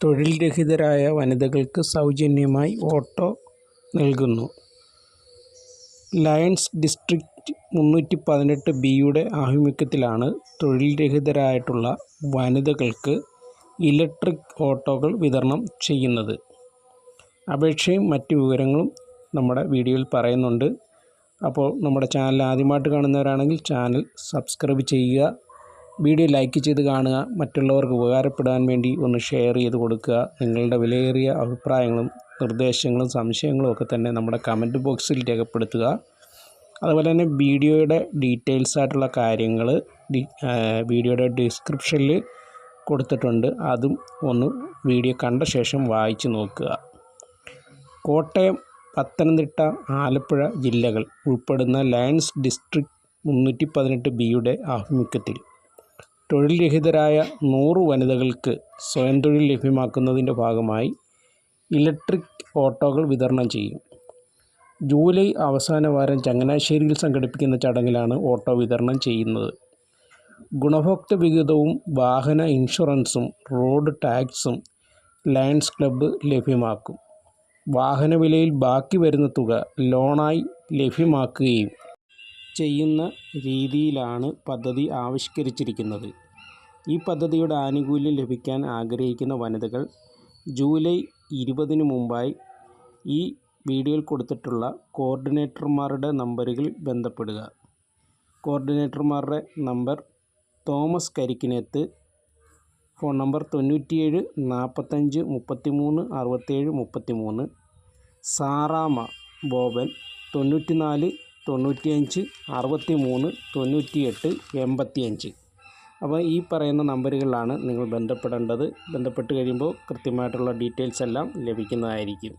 തൊഴിൽ രഹിതരായ വനിതകൾക്ക് സൗജന്യമായി ഓട്ടോ നൽകുന്നു. ലയൺസ് ഡിസ്ട്രിക്റ്റ് മുന്നൂറ്റി പതിനെട്ട് ബിയുടെ ആഭിമുഖ്യത്തിലാണ് തൊഴിൽ രഹിതരായിട്ടുള്ള വനിതകൾക്ക് ഇലക്ട്രിക് ഓട്ടോകൾ വിതരണം ചെയ്യുന്നത്. അപേക്ഷയും മറ്റ് വിവരങ്ങളും നമ്മുടെ വീഡിയോയിൽ പറയുന്നുണ്ട്. അപ്പോൾ നമ്മുടെ ചാനൽ ആദ്യമായിട്ട് കാണുന്നവരാണെങ്കിൽ ചാനൽ സബ്സ്ക്രൈബ് ചെയ്യുക വീഡിയോ ലൈക്ക് ചെയ്ത് കാണുക മറ്റുള്ളവർക്ക് ഉപകാരപ്പെടാൻ വേണ്ടി ഒന്ന് ഷെയർ ചെയ്ത് കൊടുക്കുക. നിങ്ങളുടെ വിലയേറിയ അഭിപ്രായങ്ങളും നിർദ്ദേശങ്ങളും സംശയങ്ങളും ഒക്കെ തന്നെ നമ്മുടെ കമന്റ് ബോക്സിൽ രേഖപ്പെടുത്തുക. അതുപോലെ തന്നെ വീഡിയോയുടെ ഡീറ്റെയിൽസ് ആയിട്ടുള്ള കാര്യങ്ങൾ വീഡിയോയുടെ ഡിസ്ക്രിപ്ഷനിൽ കൊടുത്തിട്ടുണ്ട്. അതും ഒന്ന് വീഡിയോ കണ്ട ശേഷം വായിച്ച് നോക്കുക. കോട്ടയം പത്തനംതിട്ട ആലപ്പുഴ ജില്ലകൾ ഉൾപ്പെടുന്ന ലയൺസ് ഡിസ്ട്രിക്ട് മുന്നൂറ്റി പതിനെട്ട് ബിയുടെ ആഭിമുഖ്യത്തിൽ. തൊഴിൽ രഹിതരായ നൂറ് വനിതകൾക്ക് സ്വയം തൊഴിൽ ലഭ്യമാക്കുന്നതിന്റെ ഭാഗമായി ഇലക്ട്രിക് ഓട്ടോകൾ വിതരണം ചെയ്യും. ജൂലൈ അവസാന വാരം ചങ്ങനാശ്ശേരിയിൽ സംഘടിപ്പിക്കുന്ന ചടങ്ങിലാണ് ഓട്ടോ വിതരണം ചെയ്യുന്നത്. ഗുണഭോക്തൃ വിഹിതവും വാഹന ഇൻഷുറൻസും റോഡ് ടാക്സും ലയൺസ് ക്ലബ്ബ് ലഭ്യമാക്കും. വാഹനവിലയിൽ ബാക്കി വരുന്ന തുക ലോണായി ലഭ്യമാക്കുകയും ചെയ്യുന്ന രീതിയിലാണ് പദ്ധതി ആവിഷ്കരിച്ചിരിക്കുന്നത്. ഈ പദ്ധതിയുടെ ആനുകൂല്യം ലഭിക്കാൻ ആഗ്രഹിക്കുന്ന വനിതകൾ ജൂലൈ ഇരുപതിന് മുമ്പായി ഈ വീഡിയോയിൽ കൊടുത്തിട്ടുള്ള കോർഡിനേറ്റർമാരുടെ നമ്പറുകൾ ബന്ധപ്പെടുക. കോർഡിനേറ്റർമാരുടെ number Thomas Karikkineth phone number തൊണ്ണൂറ്റിയേഴ് നാൽപ്പത്തഞ്ച് മുപ്പത്തി മൂന്ന് അറുപത്തേഴ് മുപ്പത്തി മൂന്ന് സാറാമ ബോബൻ തൊണ്ണൂറ്റിനാല് തൊണ്ണൂറ്റിയഞ്ച് അറുപത്തി മൂന്ന് തൊണ്ണൂറ്റിയെട്ട് എൺപത്തിയഞ്ച്. അപ്പോൾ ഈ പറയുന്ന നമ്പറുകളിലാണ് നിങ്ങൾ ബന്ധപ്പെടേണ്ടത്. ബന്ധപ്പെട്ട് കഴിയുമ്പോൾ കൃത്യമായിട്ടുള്ള ഡീറ്റെയിൽസ് എല്ലാം ലഭിക്കുന്നതായിരിക്കും.